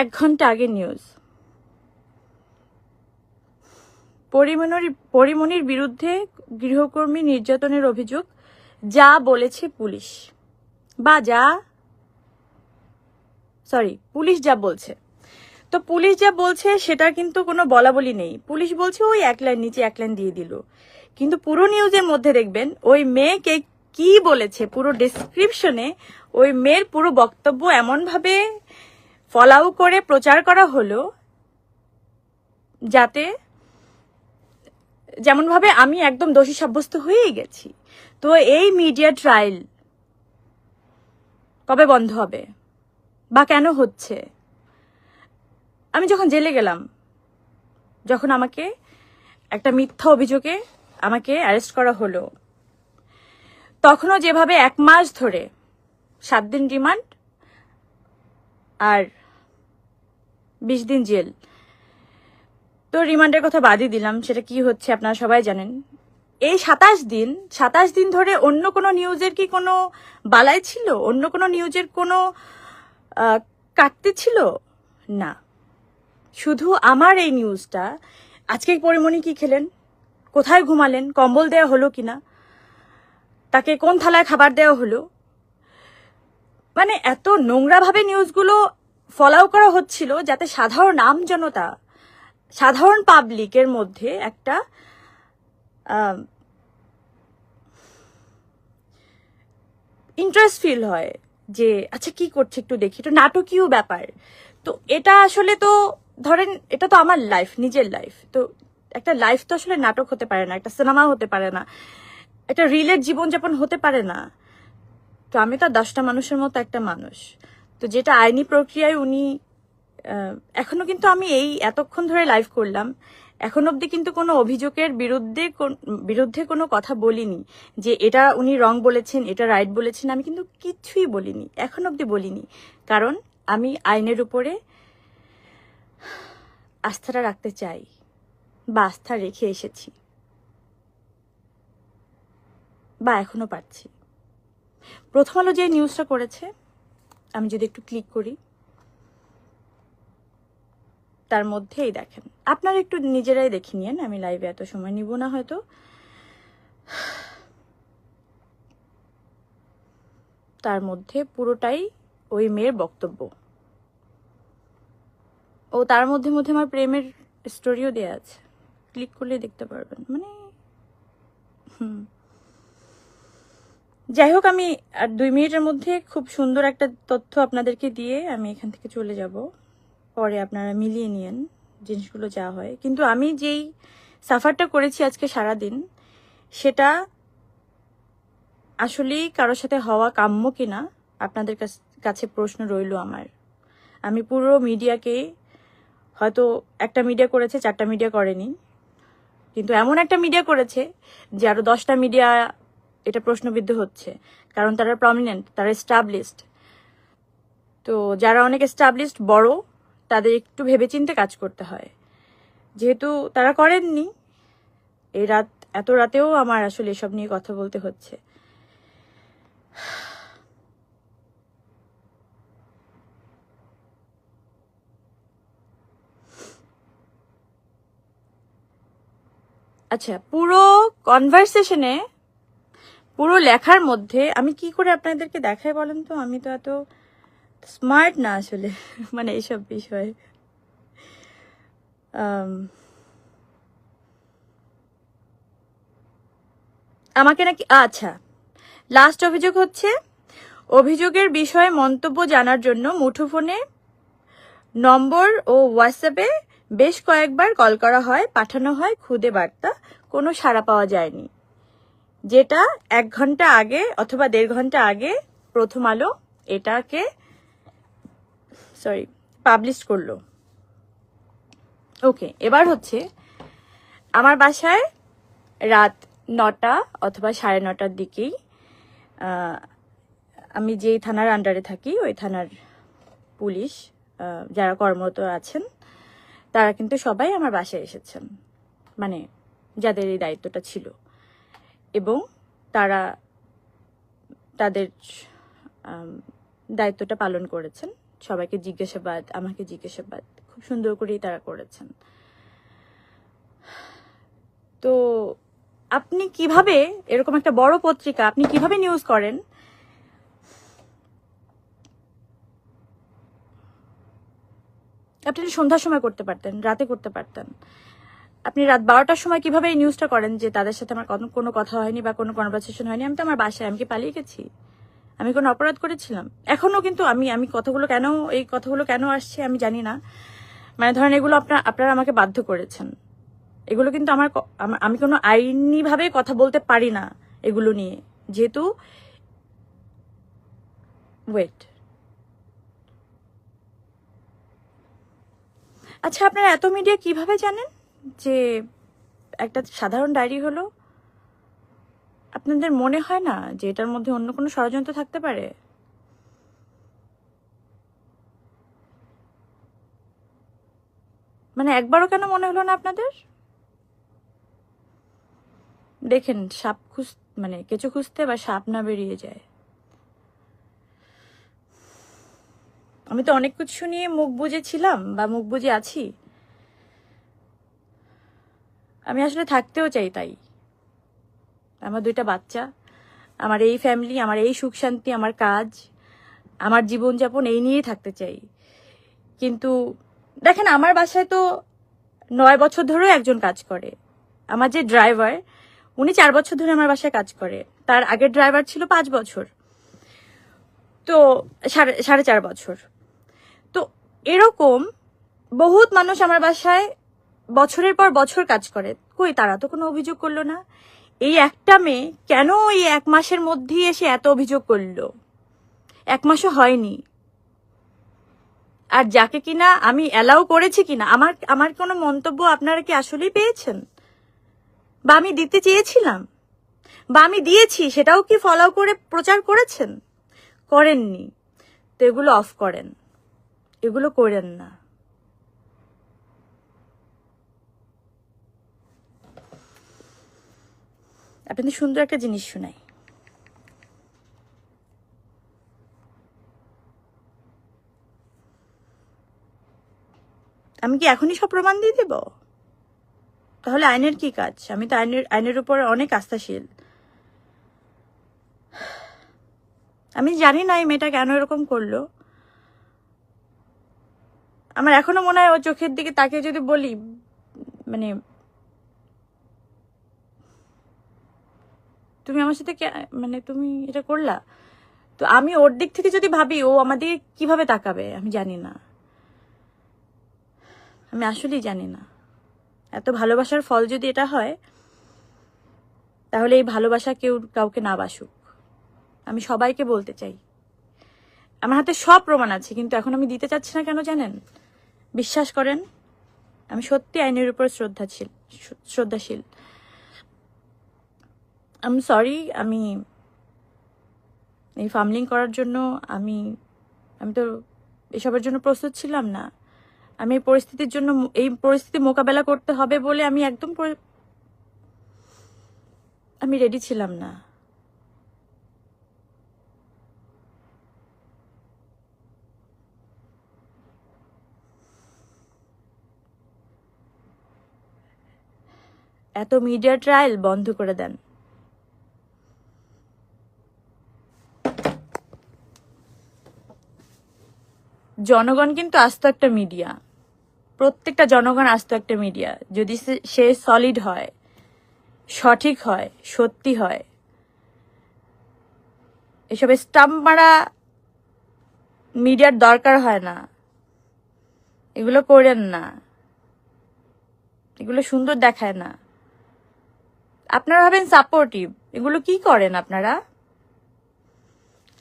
এক ঘণ্টা আগে নিউজ পরিমনির পরিমণির বিরুদ্ধে গৃহকর্মী নির্যাতনের অভিযোগ, যা বলেছে পুলিশ। বা যা সরি পুলিশ যা বলছে। তো পুলিশ যা বলছে, সেটা কিন্তু কোনো বলা বলি নেই। পুলিশ বলছে, ওই এক লাইন নিচে এক লাইন দিয়ে দিল। কিন্তু পুরো নিউজের মধ্যে দেখবেন, ওই মেয়েকে কি বলেছে? পুরো ডেসক্রিপশনে ওই মেয়ের পুরো বক্তব্য এমনভাবে ফলাও করে প্রচার করা হলো যাতে যেমনভাবে আমি একদম দোষী সাব্যস্ত হয়েই গেছি। তো এই মিডিয়া ট্রায়াল কবে বন্ধ হবে? বা কেন হচ্ছে? আমি যখন জেলে গেলাম, যখন আমাকে একটা মিথ্যা অভিযোগে আমাকে অ্যারেস্ট করা হলো, তখনও যেভাবে এক মাস ধরে সাত দিন রিমান্ড আর বিশ দিন জেল। তো রিমান্ডের কথা বাদই দিলাম, সেটা কি হচ্ছে আপনারা সবাই জানেন। এই সাতাশ দিন সাতাশ দিন ধরে অন্য কোনো নিউজের কি কোনো বালাই ছিল? অন্য কোনো নিউজের কোনো কাটতে ছিল? না। শুধু আমার এই নিউজটা, আজকে পরিমণি কি খেলেন? কোথায় ঘুমালেন? কম্বল দেওয়া হলো কিনা? তাকে কোন থালায় খাবার দেওয়া হলো? মানে এত নোংরাভাবে নিউজগুলো ফলাও করা হচ্ছিল যাতে সাধারণ আমজনতা সাধারণ পাবলিকের মধ্যে একটা ইন্টারেস্ট ফিল হয় যে আচ্ছা কি করছে একটু দেখি একটু নাটকীয় ব্যাপার। তো এটা আসলে তো, ধরেন এটা তো আমার লাইফ নিজের লাইফ তো একটা লাইফ তো আসলে নাটক হতে পারে না, একটা সিনেমা হতে পারে না, একটা রিলের জীবনযাপন হতে পারে না। তো আমি তো দশটা মানুষের মতো একটা মানুষ। তো যেটা আইনি প্রক্রিয়ায় উনি এখনও কিন্তু আমি এই এতক্ষণ ধরে লাইভ করলাম। এখন অবধি কিন্তু কোনো অভিযোগের বিরুদ্ধে বিরুদ্ধে কোনো কথা বলিনি যে এটা উনি রং বলেছেন, এটা রাইট বলেছেন, আমি কিন্তু কিছুই বলিনি, এখন অবধি বলিনি। কারণ আমি আইনের উপরে আস্থাটা রাখতে চাই বা আস্থা রেখে এসেছি। বা এখনও পাচ্ছি প্রথম আলো যে নিউজটা করেছে আমি যদি একটু ক্লিক করি, তার মধ্যেই দেখেন। আপনারা একটু নিজেরাই দেখে নিন আমি লাইভে এত সময় নিব না হয়তো। তার মধ্যে পুরোটাই ওই মেয়ের বক্তব্য। ও তার মধ্যে মধ্যে আমার প্রেমের স্টোরিও দেয়া আছে। ক্লিক করলে দেখতে পারবেন। মানে হুম। যাই হোক আমি আর দুই মিনিটের মধ্যে খুব সুন্দর একটা তথ্য আপনাদেরকে দিয়ে আমি এখান থেকে চলে যাব। পরে আপনারা মিলিয়ে নিয়েন জিনিসগুলো যা হয়। কিন্তু আমি যেই সাফারটা করেছি আজকে সারা দিন সেটা আসলেই কারোর সাথে হওয়া কাম্য কিনা, আপনাদের কাছ- প্রশ্ন রইল আমার। আমি পুরো মিডিয়াকে, হয়তো একটা মিডিয়া করেছে, চারটা মিডিয়া করেনি, কিন্তু এমন একটা মিডিয়া করেছে যে আরও দশটা মিডিয়া এটা প্রশ্নবিদ্ধ হচ্ছে, কারণ তারা প্রমিনেন্ট তারা এস্টাবলিশড তো যারা অনেক এস্টাবলিশড বড়, তাদের একটু ভেবেচিন্তে কাজ করতে হয়। যেহেতু তারা করেননি, এই রাত, এত রাতেও আমার আসলে এসব নিয়ে কথা বলতে হচ্ছে। আচ্ছা পুরো কনভারসেশনে পুরো লেখার মধ্যে আমি কি করে আপনাদেরকে দেখাই বলেন তো? আমি তো এত স্মার্ট না আসলে মানে এইসব বিষয়ে। আমাকে নাকি আচ্ছা। লাস্ট অভিযোগ হচ্ছে, অভিযোগের বিষয়ে মন্তব্য জানার জন্য মুঠোফোনে নম্বর ও হোয়াটসঅ্যাপে বেশ কয়েকবার কল করা হয়, পাঠানো হয়, খুদে বার্তা, কোনো সাড়া পাওয়া যায়নি। যেটা এক ঘণ্টা আগে অথবা দেড় ঘণ্টা আগে প্রথম আলো এটাকে সরি পাবলিশ করল। ওকে এবার হচ্ছে আমার বাসায় রাত নটা অথবা সাড়ে নটার দিকেই আমি যেই থানার আন্ডারে থাকি, ওই থানার পুলিশ যারা কর্মরত আছেন, তারা কিন্তু সবাই আমার বাসায় এসেছেন। মানে যাদের এই দায়িত্বটা ছিল। এবং তারা তাদের দায়িত্বটা পালন করেছেন। সবাইকে জিজ্ঞাসাবাদ, আমাকে জিজ্ঞাসাবাদ। খুব সুন্দর করেই তারা করেছেন। তো আপনি কীভাবে, এরকম একটা বড় পত্রিকা আপনি কীভাবে নিউজ করেন? আপনি সন্ধ্যার সময় করতে পারতেন, রাতে করতে পারতেন। আপনি রাত বারোটার সময় কীভাবে এই নিউজটা করেন যে তাদের সাথে আমার কোনো- কথা হয়নি বা কোনো কনভারসেশন হয়নি? আমি তো আমার বাসায়, আমি কি পালিয়ে গেছি? আমি কোনো অপরাধ করেছিলাম? এখনও কিন্তু আমি আমি কথাগুলো কেন, এই কথাগুলো কেন আসছে আমি জানি না। মানে ধরেন এগুলো আপনার আপনারা আমাকে বাধ্য করেছেন। এগুলো কিন্তু আমার আমি কোনো আইনিভাবে কথা বলতে পারি না এগুলো নিয়ে। যেহেতু ওয়েট আচ্ছা আপনারা এত মিডিয়া কীভাবে জানেন? যে একটা সাধারণ ডায়েরি হলো, আপনাদের মনে হয় না যে এটার মধ্যে অন্য কোনো ষড়যন্ত্র থাকতে পারে? মানে একবারও কেন মনে হলো না আপনাদের? দেখেন, সাপ খুঁজ মানে কেঁচো খুঁজতে বা সাপ না বেরিয়ে যায়। আমি তো অনেক কিছু নিয়ে মুখ বুঝেছিলাম বা মুখ বুঝে আছি। আমি আসলে থাকতেও চাই তাই। আমার দুইটা বাচ্চা, আমার এই ফ্যামিলি আমার এই সুখ শান্তি, আমার কাজ, আমার জীবনযাপন এই নিয়েই থাকতে চাই। কিন্তু দেখেন, আমার বাসায় তো নয় বছর ধরেও একজন কাজ করে। আমার যে ড্রাইভার উনি চার বছর ধরে আমার বাসায় কাজ করে। তার আগের ড্রাইভার ছিল পাঁচ বছর। তো সাড়ে সাড়ে চার বছর। তো এরকম বহুত মানুষ আমার বাসায় বছরের পর বছর কাজ করে। কই, তারা তো কোনো অভিযোগ করল না। এই একটা মেয়ে কেন এই এক মাসের মধ্যেই এসে এত অভিযোগ করল? এক মাসও হয়নি। আর যাকে কিনা আমি অ্যালাউ করেছি কিনা, আমার আমার কোনো মন্তব্য আপনারা কি আসলেই পেয়েছেন? বা আমি দিতে চেয়েছিলাম? বা আমি দিয়েছি, সেটাও কি ফলো করে, প্রচার করেছেন? করেননি। তো এগুলো অফ করেন। এগুলো করেন না। আপনাদের সুন্দর একটা জিনিস শোনাই। আমি কি এখনই সব প্রমাণ দিয়ে দেব? তাহলে আইনের কি কাজ? আমি তো আইনের আইনের উপর অনেক আস্থাশীল। আমি জানি না এই মেয়েটা কেন এরকম করল। আমার এখনও মনে হয় ও চোখের দিকে তাকে যদি বলি মানে তুমি আমার সাথে মানে তুমি এটা করলা? তো আমি ওর দিক থেকে যদি ভাবি, ও আমাদের কীভাবে তাকাবে, আমি জানি না। আমি আসলেই জানি না। এত ভালোবাসার ফল যদি এটা হয়, তাহলে এই ভালোবাসা কেউ কাউকে না বাসুক। আমি সবাইকে বলতে চাই। আমার হাতে সব প্রমাণ আছে, কিন্তু এখন আমি দিতে চাচ্ছি না কেন জানেন? বিশ্বাস করেন, আমি সত্যি আইনের উপর শ্রদ্ধাশীল শ্রদ্ধাশীল। আমি সরি আমি এই ফার্মলিং করার জন্য আমি আমি তো এসবের জন্য প্রস্তুত ছিলাম না। আমি এই পরিস্থিতির জন্য এই পরিস্থিতি মোকাবেলা করতে হবে বলে আমি একদম আমি রেডি ছিলাম না। এত মিডিয়া ট্রায়াল বন্ধ করে দেন। জনগণ কিন্তু আস্ত একটা মিডিয়া প্রত্যেকটা জনগণ আস্ত একটা মিডিয়া যদি সে- সলিড হয়, সঠিক হয়, সত্যি হয়, এসব স্টাম্প মারা মিডিয়ার দরকার হয় না। এগুলো করেন না। এগুলো সুন্দর দেখায় না। আপনারা ভাবেন সাপোর্টিভ এগুলো কি করেন আপনারা?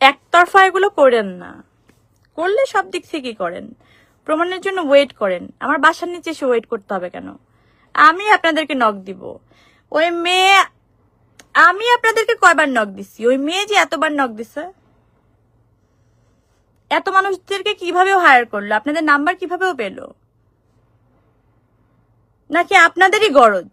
একতরফা এগুলো করেন না। করলে সব দিক থেকেই করেন। প্রমাণের জন্য ওয়েট করেন। আমার বাসার নিচে এসে ওয়েট করতে হবে কেন? আমি আপনাদেরকে নক দিব। ওই মেয়ে, আমি আপনাদেরকে কয়বার নক দিছি? ওই মেয়ে যে এতবার নক দিছে? এত মানুষদেরকে কিভাবেও হায়ার করল? আপনাদের নাম্বার কিভাবেও পেল? নাকি আপনাদেরই গরজ?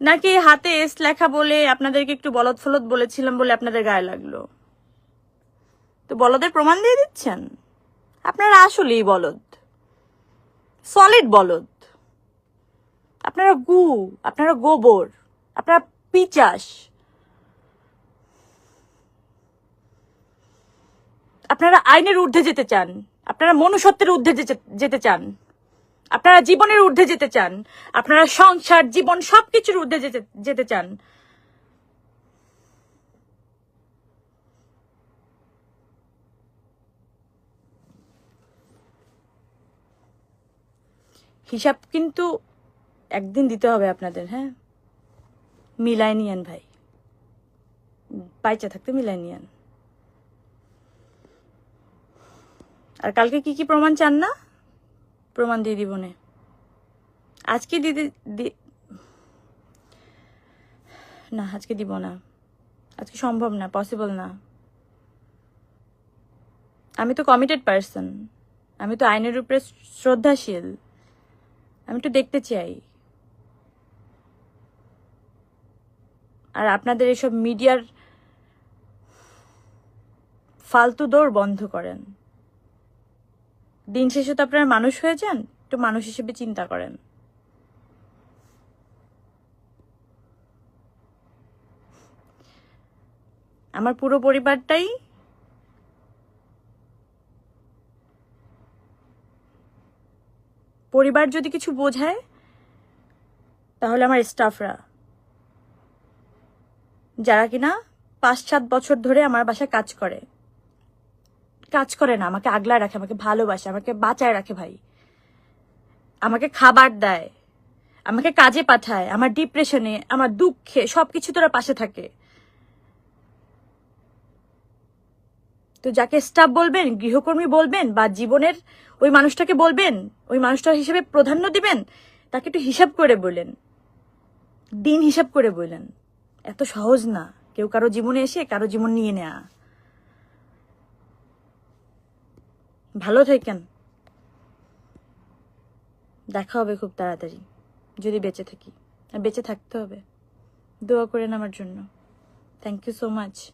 নাকি হাতে এস লেখা বলে আপনাদেরকে একটু বলদ ফলদ বলেছিলাম বলে আপনাদের গায়ে লাগল? তো বলদের প্রমাণ দিয়ে দিচ্ছেন? আপনারা আসলেই বলদ। সলিড বলদ। আপনারা গু, আপনারা গোবর, আপনারা পিচাস। আপনারা আইনের ঊর্ধ্বে যেতে চান, আপনারা মনুষ্যত্বের ঊর্ধ্বে যেতে- যেতে চান। আপনারা জীবনের ঊর্ধ্বে যেতে চান, আপনারা সংসার, জীবন সবকিছুর ঊর্ধ্বে যেতে চান। হিসাব কিন্তু একদিন দিতে হবে আপনাদের হ্যাঁ? মিলাই নিয়েন ভাই। পাইচা থাকতে মিলাই নিয়েন। আর কালকে কি কি প্রমাণ চান না? প্রমাণ দিয়ে দিব নে। আজকে দিদি দি- না, আজকে দিব না। আজকে সম্ভব না পসিবল না। আমি তো কমিটেড পার্সন আমি তো আইনের উপরে শ্রদ্ধাশীল। আমি একটু দেখতে চাই। আর আপনাদের এসব মিডিয়ার ফালতু দৌড় বন্ধ করেন। দিন শেষে তো আপনারা মানুষ হয়ে যান, একটু মানুষ হিসেবে চিন্তা করেন। আমার পুরো পরিবারটাই পরিবার যদি কিছু বোঝায়, তাহলে আমার স্টাফরা, যারা কিনা পাঁচ সাত বছর ধরে আমার বাসায় কাজ করে। কাজ করে না, আমাকে আগলায় রাখে, আমাকে ভালোবাসে, আমাকে বাঁচায় রাখে ভাই। আমাকে খাবার দেয়, আমাকে কাজে পাঠায়, আমার ডিপ্রেশনে আমার দুঃখে, সবকিছু তোরা পাশে থাকে। তো যাকে স্টাফ বলবেন, গৃহকর্মী বলবেন, বা জীবনের ওই মানুষটাকে বলবেন, ওই মানুষটার হিসেবে প্রাধান্য দিবেন, তাকে একটু হিসাব করে বললেন দিন হিসাব করে বললেন এত সহজ না। কেউ কারও জীবনে এসে, কারও জীবন নিয়ে নেয়া। ভালো থাকেন। দেখা হবে খুব তাড়াতাড়ি, যদি বেঁচে থাকি। আর বেঁচে থাকতে হবে। দোয়া করেন আমার জন্য। Thank you so much